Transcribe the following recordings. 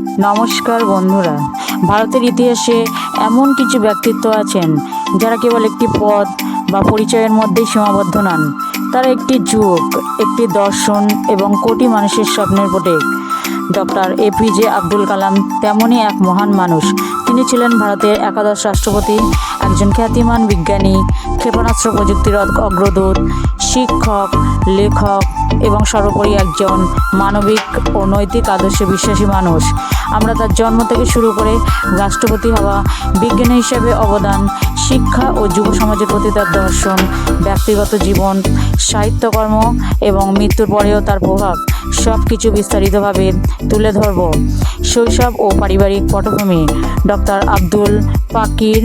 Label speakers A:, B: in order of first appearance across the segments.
A: নমস্কার বন্ধুরা। ভারতের ইতিহাসে এমন কিছু ব্যক্তিত্ব আছেন যারা কেবল একটি পদ বা পরিচয়ের মধ্যেই সীমাবদ্ধ নন। তারা একটি যুগ, একটি দর্শন এবং কোটি মানুষের স্বপ্নের প্রতীক। ডক্টর এপিজে আব্দুল কালাম তেমনই এক মহান মানুষ। তিনি ছিলেন ভারতের একাদশ রাষ্ট্রপতি, একজন খ্যাতিমান বিজ্ঞানী, ক্ষেপণাস্ত্র প্রযুক্তির অগ- অগ্রদূত, শিক্ষক, লেখক এবং সর্বোপরি একজন মানবিক ও নৈতিক আদর্শে বিশ্বাসী মানুষ। আমরা তার জন্ম থেকে শুরু করে রাষ্ট্রপতি হওয়া বিজ্ঞানী হিসেবে অবদান, শিক্ষা ও যুব সমাজের প্রতি তার দর্শন, ব্যক্তিগত জীবন, সাহিত্যকর্ম এবং মৃত্যুর পরেও তার প্রভাব সব কিছু বিস্তারিতভাবে তুলে ধরব। শৈশব ও পারিবারিক পটভূমি। ডক্টর আব্দুল পাকির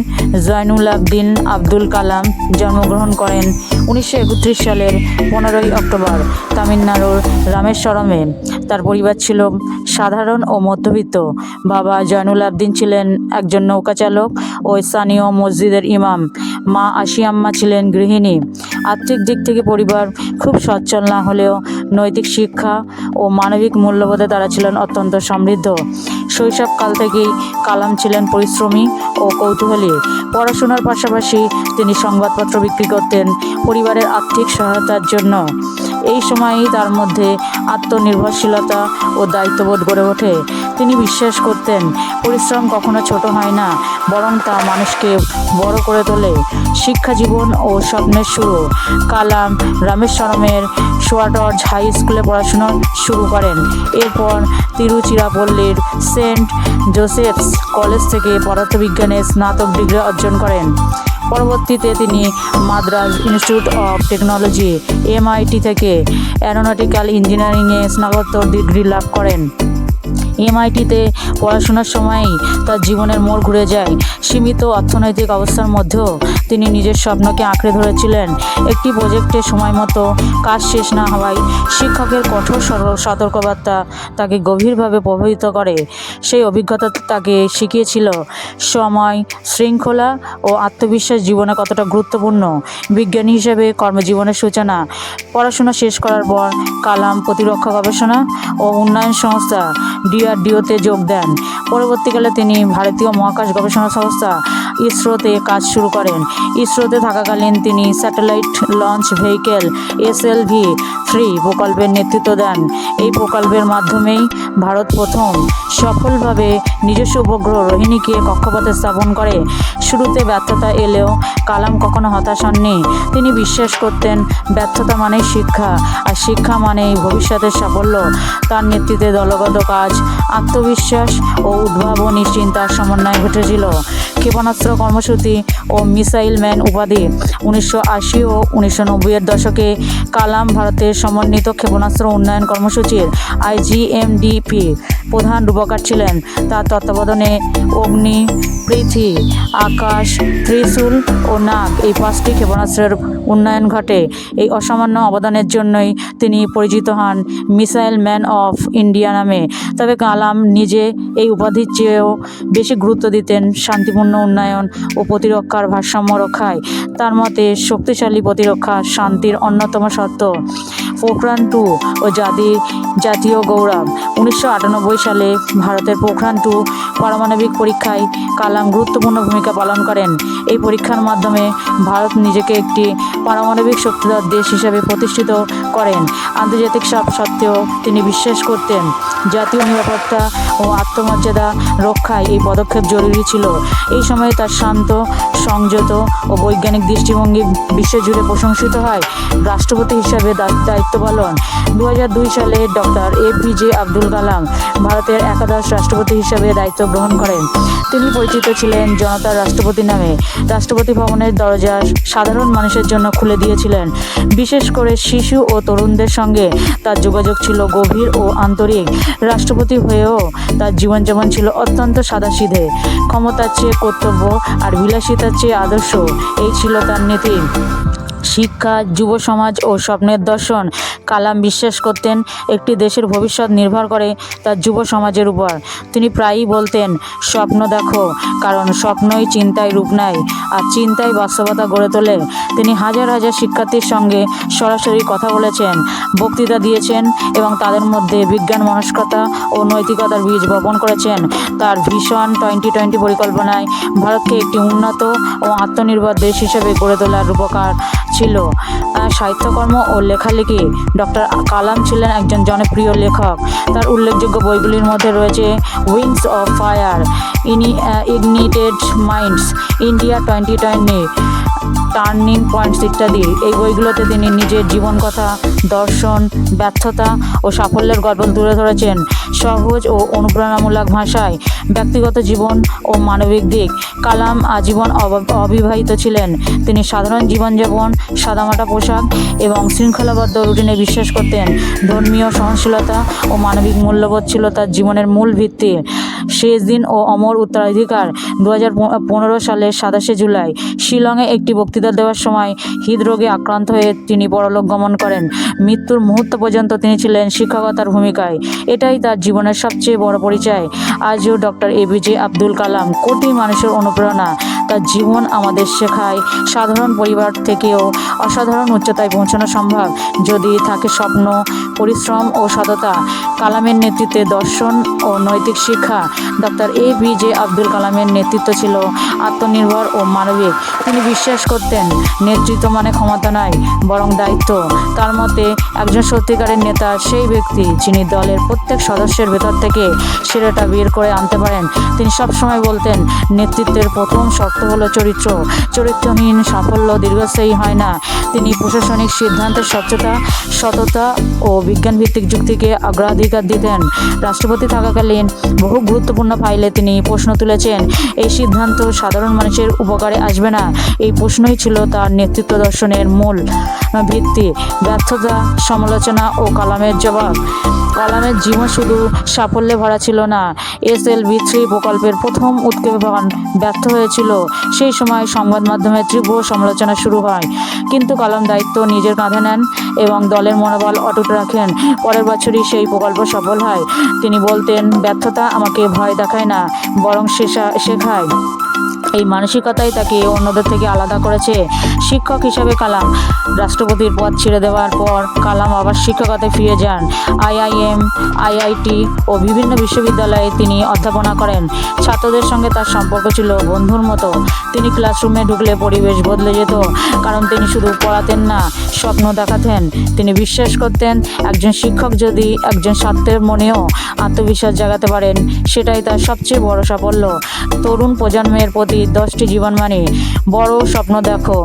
A: জয়নুল আবদিন আব্দুল কালাম জন্মগ্রহণ করেন উনিশশো একত্রিশ সালের পনেরোই অক্টোবর তামিলনাড়ুর রামেশ্বরমে। তার পরিবার ছিল সাধারণ ও মধ্যবিত্ত। বাবা জয়নুল আবদিন ছিলেন একজন নৌকাচালক ও স্থানীয় মসজিদের ইমাম। মা আশিয়াম্মা ছিলেন গৃহিণী। আর্থিক দিক থেকে পরিবার খুব সচ্ছল না হলেও নৈতিক শিক্ষা ও মানবিক মূল্যবোধে তারা ছিলেন অত্যন্ত সমৃদ্ধ। শৈশবকাল থেকেই কালাম ছিলেন পরিশ্রমী ও কৌতূহলী। পড়াশোনার পাশাপাশি তিনি সংবাদপত্র বিক্রি করতেন পরিবারের আর্থিক সহায়তার জন্য। এই সময়ই তার মধ্যে আত্মনির্ভরশীলতা ও দায়িত্ববোধ গড়ে ওঠে। তিনি বিশ্বাস করতেন, পরিশ্রম কখনো ছোট হয় না, বরং তা মানুষকে বড় করে তোলে। শিক্ষা জীবন ও স্বপ্নের শুরু। কালাম রামেশ্বরমের সোয়াটর্জ হাই স্কুলে পড়াশোনা শুরু করেন। এরপর তিরুচিরাপল্লীর সেন্ট জোসেফস কলেজ থেকে পদার্থবিজ্ঞানে স্নাতক ডিগ্রি অর্জন করেন। পরবর্তীতে তিনি Madras institute of technology, MIT থেকে অ্যারোনটিক্যাল ইঞ্জিনিয়ারিংয়ে স্নাতকোত্তর ডিগ্রি লাভ করেন। এমআইটিতে পড়াশোনার সময়ই তার জীবনের মোড় ঘুরে যায়। সীমিত অর্থনৈতিক অবস্থার মধ্যেও তিনি নিজের স্বপ্নকে আঁকড়ে ধরেছিলেন। একটি প্রজেক্টে সময় মতো কাজ শেষ না হওয়ায় শিক্ষকের কঠোর সতর্কবার্তা তাকে গভীরভাবে প্রভাবিত করে। সেই অভিজ্ঞতা তাকে শিখিয়েছিল সময় শৃঙ্খলা ও আত্মবিশ্বাস জীবনে কতটা গুরুত্বপূর্ণ। বিজ্ঞানী হিসেবে কর্মজীবনের সূচনা, পড়াশোনা শেষ করার পর কালাম প্রতিরক্ষা গবেষণা ও উন্নয়ন সংস্থা ডিআরডিওতে যোগ দেন। পরবর্তীকালে তিনি ভারতীয় মহাকাশ গবেষণা সংস্থা ইসরোতে কাজ শুরু করেন। ইসরোতে থাকাকালীন তিনি satellite launch vehicle SLV three প্রকল্পের নেতৃত্ব দেন। এই প্রকল্পের মাধ্যমেই ভারত প্রথম সফলভাবে নিজস্ব উপগ্রহ রোহিণীকে কক্ষপথে স্থাপন করে। শুরুতে ব্যর্থতা এলেও কালাম কখনো হতাশ হননি। তিনি বিশ্বাস করতেন ব্যর্থতা মানেই শিক্ষা, আর শিক্ষা মানেই ভবিষ্যতের সাফল্য। তার নেতৃত্বে দলগত কাজ, আত্মবিশ্বাস ও উদ্ভাবনী চিন্তার সমন্বয় ঘটেছিল। ক্ষেপণাস্ত্র কর্মসূচি ও মিসাইল ম্যান উপাধি উনিশশো আশি ও উনিশশো নব্বইয়ের দশকে কালাম ভারতের সমন্বিত ক্ষেপণাস্ত্র উন্নয়ন কর্মসূচির আইজিএমডিপি প্রধান রূপকার ছিলেন। তার তত্ত্বাবধানে অগ্নি, পৃথি, আকাশ, ত্রিশূল ও নাগ এই পাঁচটি ক্ষেপণাস্ত্রের উন্নয়ন ঘটে। এই অসামান্য অবদানের জন্যই তিনি পরিচিত হন মিসাইল ম্যান অফ ইন্ডিয়া নামে। তবে কালাম নিজে এই উপাধির চেয়েও বেশি গুরুত্ব দিতেন শান্তিপূর্ণ উন্নয়ন ও প্রতিরক্ষার ভারসাম্য রক্ষায়। তার মতে, শক্তিশালী প্রতিরক্ষা শান্তির অন্যতম শর্ত। পোখরান টু ও জাতি জাতীয় গৌরব। উনিশশো আটানব্বই সালে ভারতের পোখরান টু পারমাণবিক পরীক্ষায় কালাম গুরুত্বপূর্ণ ভূমিকা পালন করেন। এই পরীক্ষার মাধ্যমে ভারত নিজেকে একটি পারমাণবিক শক্তিধর দেশ হিসেবে প্রতিষ্ঠিত করেন। আন্তর্জাতিক সব সত্ত্বেও তিনি বিশ্বাস করতেন। জাতীয় নিরাপত্তা ও আত্মমর্যাদা রক্ষায় এই পদক্ষেপ জরুরি ছিল। এই সময়ে তার শান্ত, সংযত ও বৈজ্ঞানিক দৃষ্টিভঙ্গি বিশ্বজুড়ে প্রশংসিত হয়। রাষ্ট্রপতি হিসাবে দায়িত্ব পালন। দু হাজার দুই সালে doctor A P J Abdul Kalam ভারতের একাদশ রাষ্ট্রপতি হিসাবে দায়িত্ব গ্রহণ করেন। তিনি পরিচিত ছিলেন জনতার রাষ্ট্রপতি নামে। রাষ্ট্রপতি ভবনের দরজা সাধারণ মানুষের জন্য খুলে দিয়েছিলেন। বিশেষ করে শিশু ও তরুণদের সঙ্গে তার যোগাযোগ ছিল গভীর ও আন্তরিক। রাষ্ট্রপতি হয়েও তার জীবনযাপন ছিল অত্যন্ত সাদাসিধে। ক্ষমতার চেয়ে কর্তব্য আর বিলাসিতার চেয়ে আদর্শ, এই ছিল তার নীতি। শিক্ষা, যুব সমাজ ও স্বপ্নের দর্শন। কালাম বিশ্বাস করতেন, একটি দেশের ভবিষ্যৎ নির্ভর করে তার যুব সমাজের উপর। তিনি প্রায়ই বলতেন, স্বপ্ন দেখো, কারণ স্বপ্নই চিন্তায় রূপ নেয়, আর চিন্তায় বাস্তবতা গড়ে তোলে। তিনি হাজার হাজার শিক্ষার্থীর সঙ্গে সরাসরি কথা বলেছেন, বক্তৃতা দিয়েছেন এবং তাদের মধ্যে বিজ্ঞান মনস্কতা ও নৈতিকতার বীজ বপন করেছেন। তার ভীষণ টোয়েন্টি টোয়েন্টি পরিকল্পনায় ভারতকে একটি উন্নত ও আত্মনির্ভর দেশ হিসেবে গড়ে তোলার রূপকার ছিল। তার সাহিত্যকর্ম ও লেখালেখি ডক্টর কালাম ছিলেন একজন জনপ্রিয় লেখক। তার উল্লেখযোগ্য বইগুলির মধ্যে রয়েছে উইংস অফ ফায়ার, ইনি ignited minds, India twenty twenty, turning points ইত্যাদি। এই বইগুলোতে তিনি নিজের জীবন কথা দর্শন, ব্যর্থতা ও সাফল্যের গল্প তুলে ধরেছেন। সহজ ও অনুপ্রেরণামূলক ভাষায় ব্যক্তিগত জীবন ও মানবিক দিক। কালাম আজীবন অব- অবিবাহিত ছিলেন। তিনি সাধারণ জীবনযাপন, সাদামাটা পোশাক এবং শৃঙ্খলাবদ্ধ রুটিনে বিশ্বাস করতেন। ধর্মীয় সহনশীলতা ও মানবিক মূল্যবোধ ছিল তার জীবনের মূল ভিত্তি। শেষ দিন ও অমর উত্তরাধিকার দু হাজার পনেরো সালের সাতাশে জুলাই, শিলংয়ে একটি বক্তৃতা দেওয়ার সময় হৃদরোগে আক্রান্ত হয়ে তিনি পরলোক গমন করেন। মৃত্যুর মুহূর্ত পর্যন্ত তিনি ছিলেন শিক্ষকতার ভূমিকায়। এটাই তার জীবনের সবচেয়ে বড় পরিচয়। আজও doctor A APJ Abdul Kalam, কোটি মানুষের অনুপ্রেরণা। তার জীবন আমাদের শেখায় সাধারণ পরিবার থেকেও অসাধারণ উচ্চতায় পৌঁছানো সম্ভব। যদি থাকে স্বপ্ন, পরিশ্রম ও সততা, কালামের নেতৃত্বে দর্শন ও নৈতিক শিক্ষা। Doctor A P J Abdul কালামের নেতৃত্ব ছিল আত্মনির্ভর ও মানবিক। তিনি বিশ্বাস করতেন, নেতৃত্ব মানে ক্ষমতা নয় বরং দায়িত্ব। তার মতে, একজন সত্যিকারের নেতা সেই ব্যক্তি যিনি দলের প্রত্যেক সদস্যের ভেতর থেকে সেরাটা বের করে আনতে পারেন। তিনি সবসময় বলতেন, নেতৃত্বের প্রথম শর্ত হলো চরিত্র। চরিত্রহীন সাফল্য দীর্ঘস্থায়ী হয় না। তিনি প্রশাসনিক সিদ্ধান্তের স্বচ্ছতা, সততা ও বিজ্ঞানভিত্তিক যুক্তিকে অগ্রাধিকার দিতেন। রাষ্ট্রপতি থাকাকালীন বহু গুরুত্বপূর্ণ ফাইলে তিনি প্রশ্ন তুলেছেন, এই সিদ্ধান্ত সাধারণ মানুষের উপকারে আসবে না। এই প্রশ্নই ছিল তার নেতৃত্ব দর্শনের মূল ভিত্তি। ব্যর্থতা, সমালোচনা ও কালামের জবাব। কালামের জীবন শুধু সাফল্যে ভরা ছিল না। এস এল বি থ্রি প্রকল্পের প্রথম উৎক্ষেপণ ব্যর্থ হয়েছিল। সেই সময় সংবাদ মাধ্যমে তীব্র সমালোচনা শুরু হয়। কিন্তু কালাম দায়িত্ব নিজের কাঁধে নেন এবং দলের মনোবল অটুট রাখেন। পরের বছরই সেই প্রকল্প সফল হয়। তিনি বলতেন, ব্যর্থতা আমাকে ভয় দেখায় না, বরং শেষা, শেখায়। এই মানসিকতাই তাকে অন্যদের থেকে আলাদা করেছে। শিক্ষক হিসাবে কালাম। রাষ্ট্রপতির পদ ছেড়ে দেওয়ার পর কালাম আবার শিক্ষকতায় ফিরে যান। আইআইএম, আইআইটি ও বিভিন্ন বিশ্ববিদ্যালয়ে তিনি অধ্যাপনা করেন। ছাত্রদের সঙ্গে তার সম্পর্ক ছিল বন্ধুর মতো। তিনি ক্লাসরুমে ঢুকলে পরিবেশ বদলে যেত, কারণ তিনি শুধু পড়াতেন না স্বপ্ন দেখাতেন। তিনি বিশ্বাস করতেন, একজন শিক্ষক যদি একজন ছাত্রের মনেও আত্মবিশ্বাস জাগাতে পারেন, সেটাই তার সবচেয়ে বড় সাফল্য। তরুণ প্রজন্মের প্রতি দশটি জীবন মানে বড় স্বপ্ন দেখো।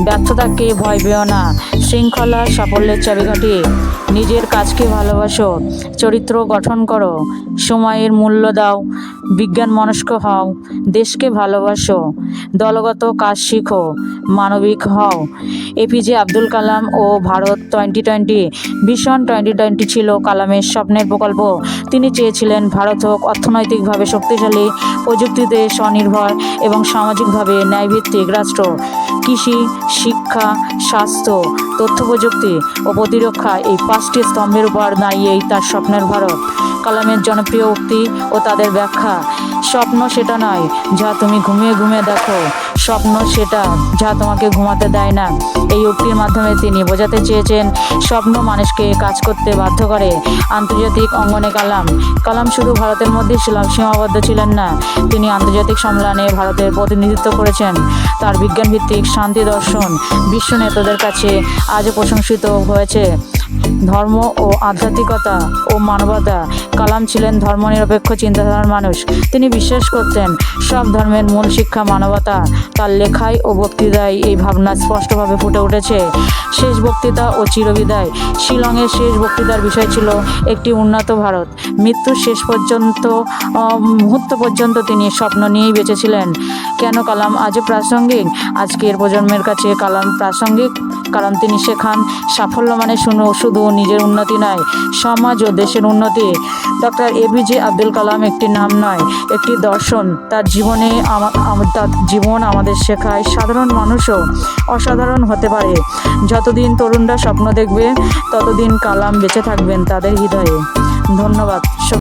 A: ব্যর্থতাকে ভয় পেও না। শৃঙ্খলা সাফল্যের চাবিকাঠি নিজের কাজকে ভালোবাসো। চরিত্র গঠন করো। সময়ের মূল্য দাও। বিজ্ঞান মনস্ক হও। দেশকে ভালোবাসো। দলগত কাজ শিখো। মানবিক হও। এপিজে আব্দুল কালাম ও Bharat twenty twenty vision twenty twenty ছিল কালামের স্বপ্নের প্রকল্প। তিনি চেয়েছিলেন ভারত হোক অর্থনৈতিকভাবে শক্তিশালী, প্রযুক্তিতে স্বনির্ভর এবং সামাজিকভাবে ন্যায়ভিত্তিক রাষ্ট্র। কৃষি, শিক্ষা, স্বাস্থ্য, তথ্য প্রযুক্তি ও প্রতিরক্ষা এই পাঁচটি স্তম্ভের উপর দাঁড়িয়েই তার স্বপ্নের ভারত। কালামের জনপ্রিয় উক্তি ও তাদের ব্যাখ্যা, স্বপ্ন সেটা নয় যা তুমি ঘুমিয়ে ঘুমিয়ে দেখো, স্বপ্ন সেটা যা তোমাকে ঘুমাতে দেয় না। এই উক্তির মাধ্যমে তিনি বোঝাতে চেয়েছেন, স্বপ্ন মানুষকে কাজ করতে বাধ্য করে। আন্তর্জাতিক অঙ্গনে কালাম কালাম শুধু ভারতের মধ্যেই ছিল- সীমাবদ্ধ ছিলেন না, তিনি আন্তর্জাতিক সম্মেলনে ভারতের প্রতিনিধিত্ব করেছেন। তার বিজ্ঞানভিত্তিক শান্তি দর্শন বিশ্ব নেতাদের কাছে আজও প্রশংসিত হয়েছে। ধর্ম ও আধ্যাত্মিকতা ও মানবতা, কালাম ছিলেন ধর্মনিরপেক্ষ চিন্তাধারার মানুষ। তিনি বিশ্বাস করতেন সব ধর্মের মূল শিক্ষা মানবতা। তার লেখায় ও বক্তৃতায় এই ভাবনা স্পষ্টভাবে ফুটে উঠেছে। শেষ বক্তৃতা ও চিরবিদায়। শিলংয়ের শেষ বক্তৃতার বিষয় ছিল একটি উন্নত ভারত। মৃত্যুর শেষ পর্যন্ত মুহূর্ত পর্যন্ত তিনি স্বপ্ন নিয়েই বেঁচেছিলেন। কেন কালাম আজও প্রাসঙ্গিক? আজকের প্রজন্মের কাছে কালাম প্রাসঙ্গিক কারণ তিনি শেখান সাফল্য মানে শুনো, শুধু নিজের উন্নতি নয়, সমাজ ও দেশের উন্নতি। Doctor A APJ Abdul Kalam একটি নাম নয়, একটি দর্শন। তার জীবনে তার জীবন আমাদের শেখায় সাধারণ মানুষও অসাধারণ হতে পারে। যতদিন তরুণরা স্বপ্ন দেখবে, ততদিন কালাম বেঁচে থাকবেন তাদের হৃদয়ে। ধন্যবাদ।